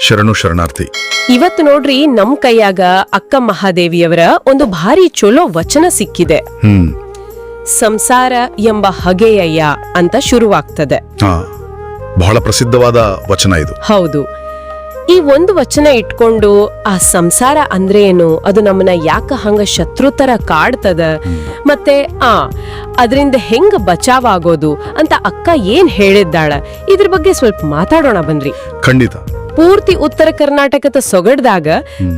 ಶರಣು ಶರಣಾರ್ಥಿ. ಇವತ್ತು ನೋಡ್ರಿ ನಮ್ ಕೈಯಾಗ ಅಕ್ಕ ಮಹಾದೇವಿಯವರ ಒಂದು ಭಾರಿ ಚೊಲೋ ವಚನ ಸಿಕ್ಕಿದೆ. ಹ್ಮ್. ಸಂಸಾರ ಎಂಬ ಹಗೆಯಯ್ಯ ಅಂತ ಶುರುವಾಗ್ತದೆ. ಹಾ ಬಹಳ ಪ್ರಸಿದ್ಧವಾದ ವಚನ ಇದು. ಹೌದು. ಈ ಒಂದು ವಚನ ಇಟ್ಕೊಂಡು ಆ ಸಂಸಾರ ಅಂದ್ರೆ ಏನು? ಅದು ನಮ್ಮನ್ನ ಯಾಕ ಹಂಗ ಶತ್ರು ತರ ಕಾಡ್ತದ ಮತ್ತೆ ಆ ಅದರಿಂದ ಹೆಂಗ ಬಚಾವ್ ಆಗೋದು ಅಂತ ಅಕ್ಕ ಏನ್ ಹೇಳಿದ್ದಾಳ? ಇದ್ರ ಬಗ್ಗೆ ಸ್ವಲ್ಪ ಮಾತಾಡೋಣ ಬಂದ್ರಿ. ಖಂಡಿತ. ಪೂರ್ತಿ ಉತ್ತರ ಕರ್ನಾಟಕದ ಸೊಗಡ್ದಾಗ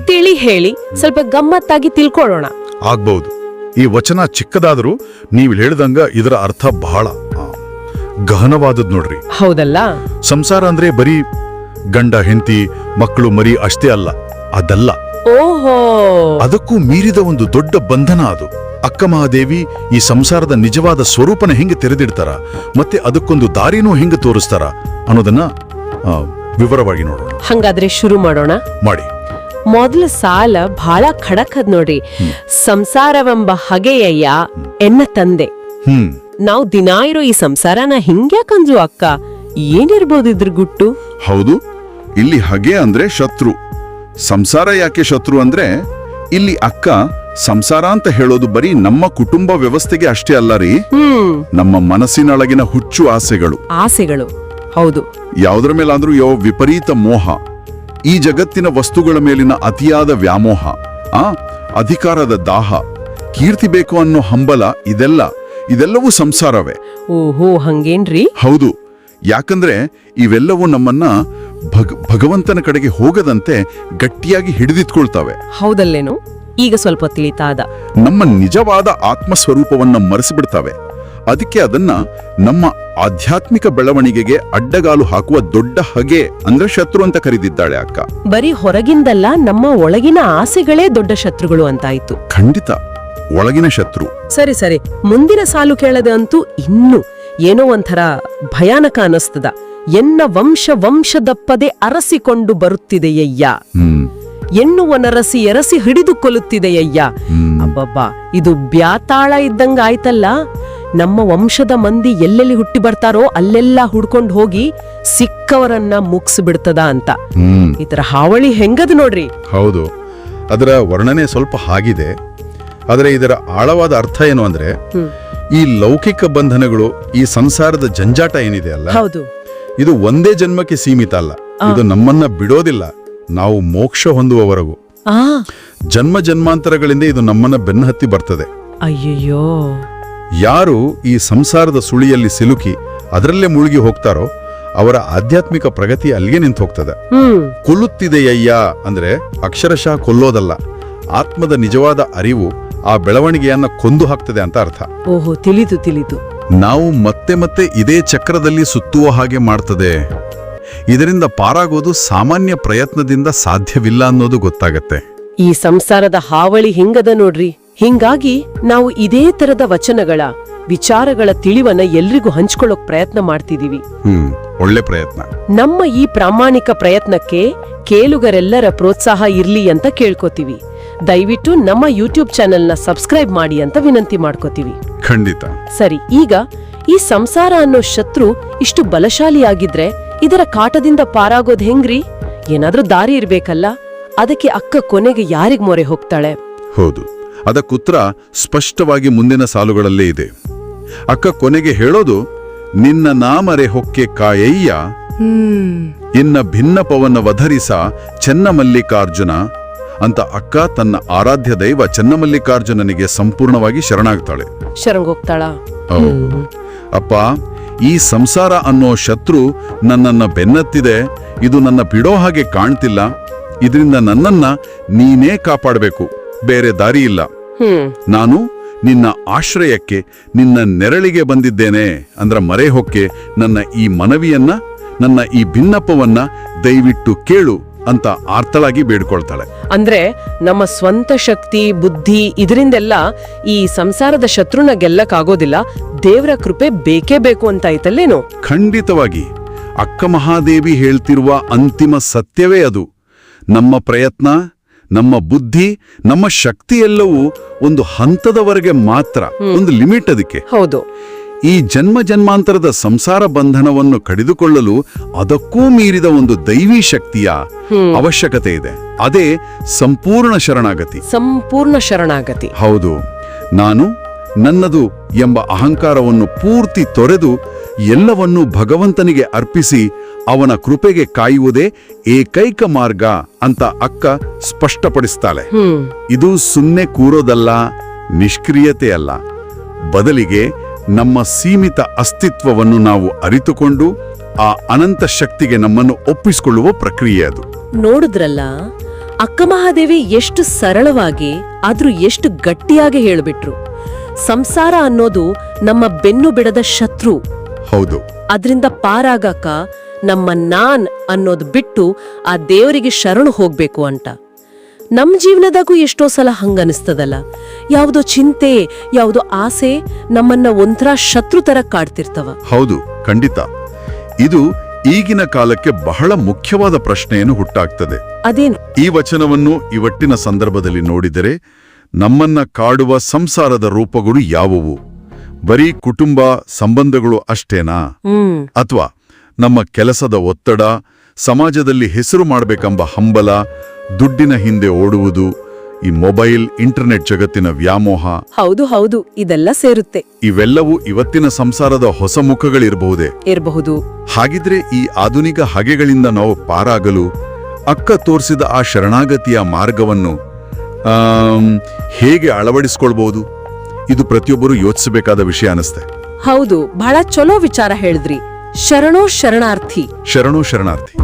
ತಿಳಿ ಹೇಳಿ ಸ್ವಲ್ಪ ಗಮ್ಮತ್ತಾಗಿ ತಿಳ್ಕೊಳ್ಳೋಣ. ಆಗ್ಬಹುದು. ಈ ವಚನ ಚಿಕ್ಕದಾದರೂ ನೀವು ಹೇಳಿದಂಗ ಇದರ ಅರ್ಥ ಬಹಳ ಗಹನವಾದದ್ ನೋಡ್ರಿ. ಹೌದಲ್ಲ? ಸಂಸಾರ ಅಂದ್ರೆ ಬರೀ ಗಂಡ ಹೆಂಡತಿ ಮಕ್ಕಳು ಮರಿ ಅಷ್ಟೇ ಅಲ್ಲ ಅದಲ್ಲ. ಓಹೋ! ಅದಕ್ಕೂ ಮೀರಿದ ಒಂದು ದೊಡ್ಡ ಬಂಧನ ಅದು. ಅಕ್ಕ ಮಹಾದೇವಿ ಈ ಸಂಸಾರದ ನಿಜವಾದ ಸ್ವರೂಪನ ಹೆಂಗೆ ತೆರೆದಿಡ್ತಾರ ಮತ್ತೆ ಅದಕ್ಕೊಂದು ದಾರಿನೂ ಹೆಂಗೆ ತೋರಿಸ್ತಾರ ಅನ್ನೋದನ್ನ ವಿವರವಾಗಿ ನೋಡೋಣ. ಹಂಗಾದ್ರೆ ಶುರು ಮಾಡೋಣ. ಮಾಡಿ. ಮೊದಲ ಸಾಲ ಬಹಳ ಖಡಕ್ ಅದ್ ನೋಡ್ರಿ. ಸಂಸಾರವೆಂಬ ಹಗೆಯಯ್ಯ ಎನ್ನ ತಂದೆ. ಹ್ಮ್. ನಾವು ದಿನಾ ಇರೋ ಈ ಸಂಸಾರನ ಹಿಂಗ್ಯಾಕಂದ್ಲು ಅಕ್ಕ? ಏನಿರ್ಬೋದು ಇದ್ರ ಗುಟ್ಟು? ಹೌದು. ಇಲ್ಲಿ ಹಗೆ ಅಂದ್ರೆ ಶತ್ರು. ಸಂಸಾರ ಯಾಕೆ ಶತ್ರು ಅಂದ್ರೆ ಇಲ್ಲಿ ಅಕ್ಕ ಸಂಸಾರ ಅಂತ ಹೇಳೋದು ಬರೀ ನಮ್ಮ ಕುಟುಂಬ ವ್ಯವಸ್ಥೆಗೆ ಅಷ್ಟೇ ಅಲ್ಲ ರೀ. ಹ್ಮ್. ನಮ್ಮ ಮನಸ್ಸಿನೊಳಗಿನ ಹುಚ್ಚು ಆಸೆಗಳು. ಆಸೆಗಳು. ಹೌದು. ಯಾವುದರ ಮೇಲಾದ್ರೂ ಯಾವ ವಿಪರೀತ ಮೋಹ. ಈ ಜಗತ್ತಿನ ವಸ್ತುಗಳ ಮೇಲಿನ ಅತಿಯಾದ ವ್ಯಾಮೋಹ ಆ ಅಧಿಕಾರದ ದಾಹ ಕೀರ್ತಿ ಬೇಕು ಅನ್ನೋ ಹಂಬಲ ಇದೆಲ್ಲ ಇದೆಲ್ಲವೂ ಸಂಸಾರವೇ. ಓಹೋ ಹಂಗೇನ್ರಿ? ಹೌದು. ಯಾಕಂದ್ರೆ ಇವೆಲ್ಲವೂ ನಮ್ಮನ್ನ ಭಗ ಭಗವಂತನ ಕಡೆಗೆ ಹೋಗದಂತೆ ಗಟ್ಟಿಯಾಗಿ ಹಿಡಿದಿಟ್ಕೊಳ್ತವೆ. ಹೌದಲ್ಲೇನು? ಈಗ ಸ್ವಲ್ಪ ತಿಳಿತಾದ ನಮ್ಮ ನಿಜವಾದ ಆತ್ಮಸ್ವರೂಪವನ್ನ ಮರೆಸಿಬಿಡ್ತವೆ. ಅದಕ್ಕೆ ಅದನ್ನ ನಮ್ಮ ಆಧ್ಯಾತ್ಮಿಕ ಬೆಳವಣಿಗೆಗೆ ಅಡ್ಡಗಾಲು ಹಾಕುವ ದೊಡ್ಡ ಹಗೆ ಅಂದ್ರೆ ಶತ್ರು ಅಂತ ಕರೆದಿದ್ದಾಳೆ ಅಕ್ಕ. ಬರೀ ಹೊರಗಿಂದಲ್ಲ ನಮ್ಮ ಒಳಗಿನ ಆಸೆಗಳೇ ದೊಡ್ಡ ಶತ್ರುಗಳು ಅಂತಾಯ್ತು. ಖಂಡಿತ ಒಳಗಿನ ಶತ್ರು. ಸರಿ ಸರಿ ಮುಂದಿನ ಸಾಲು ಕೇಳದೆ ಅಂತೂ ಇನ್ನು ಏನೋ ಒಂಥರ ಭಯಾನಕ ಅನಸ್ತದ ಎನ್ನ ವಂಶ ವಂಶದಪ್ಪದೆ ಅರಸಿಕೊಂಡು ಬರುತ್ತಿದೆಯಯ್ಯ. ಎನ್ನುವ ನರಸಿ ಎರಸಿ ಹಿಡಿದು ಕೊಲ್ಲುತ್ತಿದೆಯಯ್ಯ ಹ್ಮ್. ಅಬ್ಬಬ್ಬಾ ಇದು ಬ್ಯಾತಾಳ ಇದ್ದಂಗ ಆಯ್ತಲ್ಲ ನಮ್ಮ ವಂಶದ ಮಂದಿ ಎಲ್ಲೆಲ್ಲಿ ಹುಟ್ಟಿ ಬರ್ತಾರೋ ಅಲ್ಲೆಲ್ಲ ಹುಡ್ಕೊಂಡು ಹೋಗಿ ಸಿಕ್ಕವರನ್ನ ಮುಗಿಸ್ಬಿಡ್ತದ ಅಂತ. ಈ ತರ ಹಾವಳಿ ಹೆಂಗದ ನೋಡ್ರಿ. ಹೌದು. ಅದರ ವರ್ಣನೆ ಸ್ವಲ್ಪ ಹಾಗಿದೆ. ಆದರೆ ಇದರ ಆಳವಾದ ಅರ್ಥ ಏನು ಅಂದ್ರೆ ಈ ಲೌಕಿಕ ಬಂಧನಗಳು ಈ ಸಂಸಾರದ ಜಂಜಾಟ ಏನಿದೆ ಅಲ್ಲ? ಹೌದು. ಇದು ಒಂದೇ ಜನ್ಮಕ್ಕೆ ಸೀಮಿತ ಅಲ್ಲ. ಇದು ನಮ್ಮನ್ನ ಬಿಡೋದಿಲ್ಲ. ನಾವು ಮೋಕ್ಷ ಹೊಂದುವವರೆಗೂ. ಆ. ಜನ್ಮ ಜನ್ಮಾಂತರಗಳಿಂದ ಇದು ನಮ್ಮನ್ನ ಬೆನ್ನಹತ್ತಿ ಬರ್ತದೆ. ಅಯ್ಯಯ್ಯೋ. ಯಾರು ಈ ಸಂಸಾರದ ಸುಳಿಯಲ್ಲಿ ಸಿಲುಕಿ ಅದರಲ್ಲೇ ಮುಳುಗಿ ಹೋಗ್ತಾರೋ ಅವರ ಆಧ್ಯಾತ್ಮಿಕ ಪ್ರಗತಿ ಅಲ್ಲಿಗೆ ನಿಂತು ಹೋಗ್ತದೆ. ಕೊಲ್ಲುತ್ತಿದೆಯಯ್ಯ ಅಂದ್ರೆ ಅಕ್ಷರಶಃ ಕೊಲ್ಲೋದಲ್ಲ ಆತ್ಮದ ನಿಜವಾದ ಅರಿವು ಆ ಬೆಳವಣಿಗೆಯನ್ನ ಕೊಂದು ಹಾಕ್ತದೆ ಅಂತ ಅರ್ಥ. ಓಹೋ ತಿಳಿತು ತಿಳಿತು ನಾವು ಮತ್ತೆ ಮತ್ತೆ ಇದೇ ಚಕ್ರದಲ್ಲಿ ಸುತ್ತುವ ಹಾಗೆ ಮಾಡ್ತದೆ. ಇದರಿಂದ ಪಾರಾಗೋದು ಸಾಮಾನ್ಯ ಪ್ರಯತ್ನದಿಂದ ಸಾಧ್ಯವಿಲ್ಲ ಅನ್ನೋದು ಗೊತ್ತಾಗತ್ತೆ. ಈ ಸಂಸಾರದ ಹಾವಳಿ ಹಿಂಗದ ನೋಡ್ರಿ? ಹಿಂಗಾಗಿ ನಾವು ಇದೇ ತರದ ವಚನಗಳ ವಿಚಾರಗಳ ತಿಳಿವನ್ನ ಎಲ್ರಿಗೂ ಹಂಚ್ಕೊಳ್ಳೋಕ್ ಪ್ರಯತ್ನ ಮಾಡ್ತಿದೀವಿ. ಒಳ್ಳೆ ಪ್ರಯತ್ನ. ನಮ್ಮ ಈ ಪ್ರಾಮಾಣಿಕ ಪ್ರಯತ್ನಕ್ಕೆ ಕೇಳುಗರೆಲ್ಲರ ಪ್ರೋತ್ಸಾಹ ಇರ್ಲಿ ಅಂತ ಕೇಳ್ಕೊತೀವಿ. ದಯವಿಟ್ಟು ನಮ್ಮ ಯೂಟ್ಯೂಬ್ ಚಾನೆಲ್ನ ಸಬ್ಸ್ಕ್ರೈಬ್ ಮಾಡಿ ಅಂತ ವಿನಂತಿ ಮಾಡ್ಕೋತೀವಿ. ಖಂಡಿತ. ಸರಿ ಈಗ ಈ ಸಂಸಾರ ಅನ್ನೋ ಶತ್ರು ಇಷ್ಟು ಬಲಶಾಲಿಯಾಗಿದ್ರೆ ಇದರ ಕಾಟದಿಂದ ಪಾರಾಗೋದ್ ಹೆಂಗ್ರಿ? ಏನಾದ್ರೂ ದಾರಿ ಇರ್ಬೇಕಲ್ಲ ಅದಕ್ಕೆ ಅಕ್ಕ ಕೊನೆಗೆ ಯಾರಿಗ್ ಮೊರೆ ಹೋಗ್ತಾಳೆ? ಹೌದು. ಅದಕ್ಕುತ್ತರ ಸ್ಪಷ್ಟವಾಗಿ ಮುಂದಿನ ಸಾಲುಗಳಲ್ಲೇ ಇದೆ. ಅಕ್ಕ ಕೊನೆಗೆ ಹೇಳೋದು ನಿನ್ನ ನಾಮರೆ ಹೊಕ್ಕೆ ಕಾಯಯ್ಯ ಇನ್ನ ಭಿನ್ನಪವನ ವಧರಿಸ ಚೆನ್ನಮಲ್ಲಿಕಾರ್ಜುನ ಅಂತ ಅಕ್ಕ ತನ್ನ ಆರಾಧ್ಯ ದೈವ ಚೆನ್ನಮಲ್ಲಿಕಾರ್ಜುನನಿಗೆ ಸಂಪೂರ್ಣವಾಗಿ ಶರಣಾಗ್ತಾಳೆ. ಶರಣಗೋಗ್ತಾಳ. ಅಪ್ಪ ಈ ಸಂಸಾರ ಅನ್ನೋ ಶತ್ರು ನನ್ನನ್ನ ಬೆನ್ನತ್ತಿದೆ ಇದು ನನ್ನ ಬಿಡೋ ಹಾಗೆ ಕಾಣ್ತಿಲ್ಲ ಇದರಿಂದ ನನ್ನನ್ನ ನೀನೇ ಕಾಪಾಡಬೇಕು. ಬೇರೆ ದಾರಿ ಇಲ್ಲ. ನಾನು ನಿನ್ನ ಆಶ್ರಯಕ್ಕೆ ನಿನ್ನ ನೆರಳಿಗೆ ಬಂದಿದ್ದೇನೆ ಅಂದ್ರ ಮರೆ ಹೊಕ್ಕೆ ನನ್ನ ಈ ಮನವಿಯನ್ನ ನನ್ನ ಈ ಭಿನ್ನಪ್ಪವನ್ನ ದಯವಿಟ್ಟು ಕೇಳು ಅಂತ ಆರ್ತಳಾಗಿ ಬೇಡ್ಕೊಳ್ತಾಳೆ. ಅಂದ್ರೆ ನಮ್ಮ ಸ್ವಂತ ಶಕ್ತಿ ಬುದ್ಧಿ ಇದರಿಂದೆಲ್ಲ ಈ ಸಂಸಾರದ ಶತ್ರುನ ಗೆಲ್ಲಕ್ಕಾಗೋದಿಲ್ಲ ದೇವರ ಕೃಪೆ ಬೇಕೇ ಬೇಕು ಅಂತ ಆಯ್ತಲ್ಲೇನು? ಖಂಡಿತವಾಗಿ. ಅಕ್ಕ ಮಹಾದೇವಿ ಹೇಳ್ತಿರುವ ಅಂತಿಮ ಸತ್ಯವೇ ಅದು. ನಮ್ಮ ಪ್ರಯತ್ನ ನಮ್ಮ ಬುದ್ಧಿ ನಮ್ಮ ಶಕ್ತಿ ಎಲ್ಲವೂ ಒಂದು ಹಂತದವರೆಗೆ ಮಾತ್ರ ಒಂದು ಲಿಮಿಟ್ ಅದಕ್ಕೆ. ಹೌದು. ಈ ಜನ್ಮ ಜನ್ಮಾಂತರದ ಸಂಸಾರ ಬಂಧನವನ್ನು ಕಡಿದುಕೊಳ್ಳಲು ಅದಕ್ಕೂ ಮೀರಿದ ಒಂದು ದೈವಿ ಶಕ್ತಿಯ ಅವಶ್ಯಕತೆ ಇದೆ. ಅದೇ ಸಂಪೂರ್ಣ ಶರಣಾಗತಿ. ಸಂಪೂರ್ಣ ಶರಣಾಗತಿ. ಹೌದು. ನಾನು ನನ್ನದು ಎಂಬ ಅಹಂಕಾರವನ್ನು ಪೂರ್ತಿ ತೊರೆದು ಎಲ್ಲವನ್ನೂ ಭಗವಂತನಿಗೆ ಅರ್ಪಿಸಿ ಅವನ ಕೃಪೆಗೆ ಕಾಯುವುದೇ ಏಕೈಕ ಮಾರ್ಗ ಅಂತ ಅಕ್ಕ ಸ್ಪಷ್ಟಪಡಿಸ್ತಾಳೆ. ಇದು ಸುಮ್ಮನೆ ಕೂರೋದಲ್ಲ ನಿಷ್ಕ್ರಿಯತೆ ಅಲ್ಲ. ಬದಲಿಗೆ ನಮ್ಮ ಸೀಮಿತ ಅಸ್ತಿತ್ವವನ್ನು ನಾವು ಅರಿತುಕೊಂಡು ಆ ಅನಂತ ಶಕ್ತಿಗೆ ನಮ್ಮನ್ನು ಒಪ್ಪಿಸಿಕೊಳ್ಳುವ ಪ್ರಕ್ರಿಯೆ ಅದು. ನೋಡಿದ್ರಲ್ಲ ಅಕ್ಕ ಮಹಾದೇವಿ ಎಷ್ಟು ಸರಳವಾಗಿ ಆದ್ರೂ ಎಷ್ಟು ಗಟ್ಟಿಯಾಗಿ ಹೇಳ್ಬಿಟ್ರು. ಸಂಸಾರ ಅನ್ನೋದು ನಮ್ಮ ಬೆನ್ನು ಬಿಡದ ಶತ್ರು. ಹೌದು. ಅದರಿಂದ ಪಾರಾಗಕ ನಮ್ಮ ನಾನ್ ಅನ್ನೋದು ಬಿಟ್ಟು ಆ ದೇವರಿಗೆ ಶರಣು ಹೋಗ್ಬೇಕು ಅಂತ. ನಮ್ಮ ಜೀವನದಾಗೂ ಎಷ್ಟೋ ಸಲ ಹಂಗನಿಸ್ತದಲ್ಲ ಯಾವುದೋ ಚಿಂತೆ ಯಾವುದೋ ಆಸೆ ನಮ್ಮನ್ನ ಒಂಥರ ಶತ್ರು ತರ ಕಾಡ್ತಿರ್ತವ. ಹೌದು ಖಂಡಿತ. ಇದು ಈಗಿನ ಕಾಲಕ್ಕೆ ಬಹಳ ಮುಖ್ಯವಾದ ಪ್ರಶ್ನೆಯನ್ನು ಹುಟ್ಟಾಗ್ತದೆ ಅದೇನು? ಈ ವಚನವನ್ನು ಇವಟ್ಟಿನ ಸಂದರ್ಭದಲ್ಲಿ ನೋಡಿದರೆ ನಮ್ಮನ್ನ ಕಾಡುವ ಸಂಸಾರದ ರೂಪಗಳು ಯಾವುವು? ಬರೀ ಕುಟುಂಬ ಸಂಬಂಧಗಳು ಅಷ್ಟೇನಾ? ಅಥವಾ ನಮ್ಮ ಕೆಲಸದ ಒತ್ತಡ ಸಮಾಜದಲ್ಲಿ ಹೆಸರು ಮಾಡಬೇಕೆಂಬ ಹಂಬಲ ದುಡ್ಡಿನ ಹಿಂದೆ ಓಡುವುದು ಈ ಮೊಬೈಲ್ ಇಂಟರ್ನೆಟ್ ಜಗತ್ತಿನ ವ್ಯಾಮೋಹ. ಹೌದು ಹೌದು ಇದೆಲ್ಲ ಸೇರುತ್ತೆ. ಇವೆಲ್ಲವೂ ಇವತ್ತಿನ ಸಂಸಾರದ ಹೊಸ ಮುಖಗಳಿರಬಹುದೇ? ಇರಬಹುದು. ಹಾಗಿದ್ರೆ ಈ ಆಧುನಿಕ ಹಗೆಗಳಿಂದ ನಾವು ಪಾರಾಗಲು ಅಕ್ಕ ತೋರಿಸಿದ ಆ ಶರಣಾಗತಿಯ ಮಾರ್ಗವನ್ನು ಹೇಗೆ ಅಳವಡಿಸ್ಕೊಳ್ಬಹುದು ಇದು ಪ್ರತಿಯೊಬ್ಬರು ಯೋಚಿಸಬೇಕಾದ ವಿಷಯ ಅನಿಸ್ತೆ. ಹೌದು ಬಹಳ ಚಲೋ ವಿಚಾರ ಹೇಳಿದ್ರಿ. ಶರಣೋ ಶರಣಾರ್ಥಿ. ಶರಣೋ ಶರಣಾರ್ಥಿ.